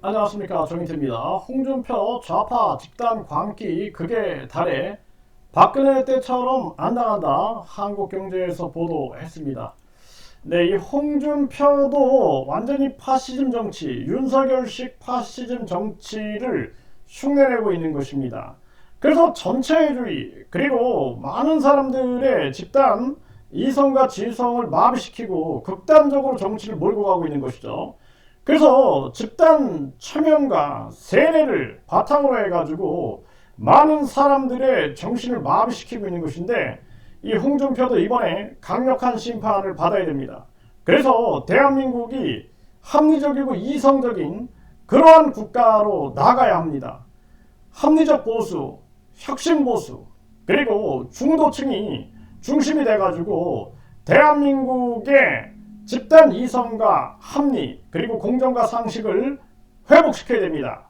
안녕하십니까 정인태입니다. 홍준표 좌파 집단 광기 극의 달에 박근혜 때처럼 안 나간다 한국경제에서 보도했습니다. 네, 이 홍준표도 완전히 파시즘 정치, 윤석열식 파시즘 정치를 흉내내고 있는 것입니다. 그래서 전체주의 그리고 많은 사람들의 집단 이성과 지성을 마비시키고 극단적으로 정치를 몰고 가고 있는 것이죠. 그래서 집단 체면과 세뇌를 바탕으로 해가지고 많은 사람들의 정신을 마비시키고 있는 것인데 이 홍준표도 이번에 강력한 심판을 받아야 됩니다. 그래서 대한민국이 합리적이고 이성적인 그러한 국가로 나가야 합니다. 합리적 보수, 혁신 보수, 그리고 중도층이 중심이 돼가지고 대한민국의 집단 이성과 합리, 그리고 공정과 상식을 회복시켜야 됩니다.